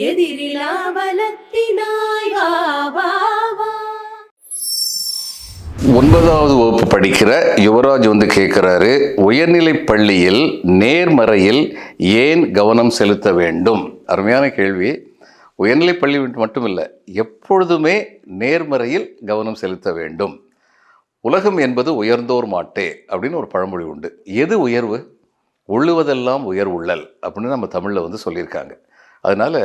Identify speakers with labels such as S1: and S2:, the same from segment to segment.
S1: எதிரிலா பலத்தினாய்
S2: ஒன்பதாவது வகுப்பு படிக்கிற யுவராஜ் வந்து கேட்குறாரு உயர்நிலை பள்ளியில் நேர்மறையில் ஏன் கவனம் செலுத்த வேண்டும்? அருமையான கேள்வி. உயர்நிலை பள்ளி மட்டும் இல்லை எப்பொழுதுமே நேர்மறையில் கவனம் செலுத்த வேண்டும். உலகம் என்பது உயர்ந்தோர் மாட்டே அப்படின்னு ஒரு பழமொழி உண்டு. எது உயர்வு? உள்ளுவதெல்லாம் உயர் உள்ளல் அப்படின்னு நம்ம தமிழில் வந்து சொல்லியிருக்காங்க. அதனால்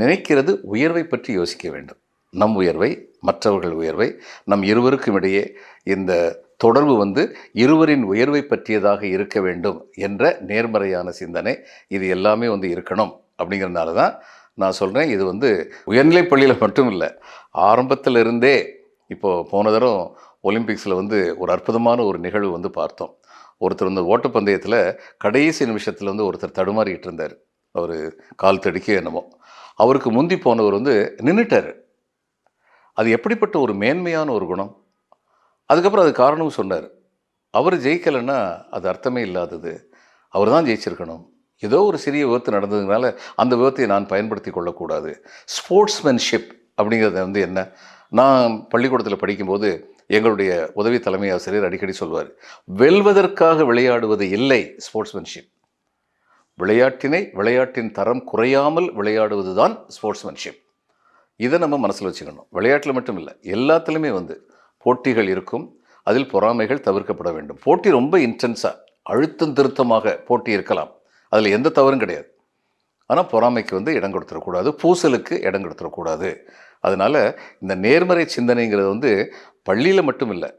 S2: நினைக்கிறது உயர்வை பற்றி யோசிக்க வேண்டும். நம் உயர்வை மற்றவர்கள் உயர்வை நம் இருவருக்கும் இடையே இந்த தொடர்பு வந்து இருவரின் உயர்வை பற்றியதாக இருக்க வேண்டும் என்ற நேர்மறையான சிந்தனை இது எல்லாமே வந்து இருக்கணும் அப்படிங்கிறதுனால தான் நான் சொல்கிறேன் இது வந்து உயர்நிலை பள்ளியில் மட்டும் இல்லை ஆரம்பத்தில் இருந்தே இப்போது போன தரம் ஒலிம்பிக்ஸில் வந்து ஒரு அற்புதமான ஒரு நிகழ்வு வந்து பார்த்தோம். ஒருத்தர் வந்து ஓட்டப்பந்தயத்தில் கடைசி நிமிஷத்தில் வந்து ஒருத்தர் தடுமாறிக்கிட்டு இருந்தார். அவர் கால் தடிக்க என்னமோ. அவருக்கு முந்தி போனவர் வந்து நின்றுட்டார் அது எப்படிப்பட்ட ஒரு மேன்மையான ஒரு குணம்? அதுக்கப்புறம் அது காரணமும் சொன்னார். அவர் ஜெயிக்கலைன்னா அது அர்த்தமே இல்லாதது. அவர் தான் ஜெயிச்சிருக்கணும். ஏதோ ஒரு சிறிய விபத்து நடந்ததுனால அந்த விபத்தை நான் பயன்படுத்தி கொள்ளக்கூடாது. ஸ்போர்ட்ஸ்மேன்ஷிப் அப்படிங்கிறது வந்து என்ன? நான் பள்ளிக்கூடத்தில் படிக்கும்போது எங்களுடைய உதவி தலைமை ஆசிரியர் அடிக்கடி சொல்வார் வெல்வதற்காக விளையாடுவது இல்லை ஸ்போர்ட்ஸ்மேன்ஷிப் விளையாட்டினை விளையாட்டின் தரம் குறையாமல் விளையாடுவது தான் ஸ்போர்ட்ஸ்மேன்ஷிப் இதை நம்ம மனசில் வச்சுக்கணும். விளையாட்டில் மட்டும் இல்லை எல்லாத்துலேயுமே வந்து போட்டிகள் இருக்கும். அதில் பொறாமைகள் தவிர்க்கப்பட வேண்டும். போட்டி ரொம்ப இன்டென்ஸாக அழுத்தம் திருத்தமாக போட்டி இருக்கலாம். அதில் எந்த தவறும் கிடையாது. ஆனால் பொறாமைக்கு வந்து இடம் கொடுத்துடக்கூடாது. பூசலுக்கு இடம் கொடுத்துடக்கூடாது. அதனால் இந்த நேர்மறை சிந்தனைங்கிறது வந்து பள்ளியில் மட்டும் இல்லை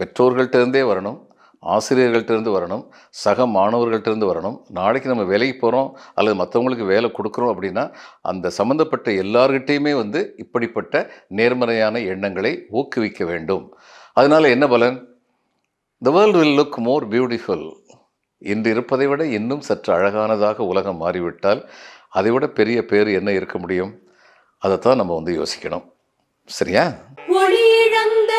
S2: பெற்றோர்கள்ட்டேருந்தே வரணும். ஆசிரியர்கள்ட்டேருந்து வரணும் சக மாணவர்கள்ட்டேருந்து வரணும். நாளைக்கு நம்ம வேலைக்கு போகிறோம் அல்லது மற்றவங்களுக்கு வேலை கொடுக்குறோம் அப்படின்னா அந்த சம்மந்தப்பட்ட எல்லார்கிட்டேயுமே வந்து இப்படிப்பட்ட நேர்மறையான எண்ணங்களை ஊக்குவிக்க வேண்டும். அதனால் என்ன பலன்? The world will look more beautiful இன்று இருப்பதை விட இன்னும் சற்று அழகானதாக உலகம் மாறிவிட்டால் அதை விட பெரிய பேர் என்ன இருக்க முடியும்? அதைத்தான் நம்ம வந்து யோசிக்கணும். சரியா?
S1: ஒளி இழந்த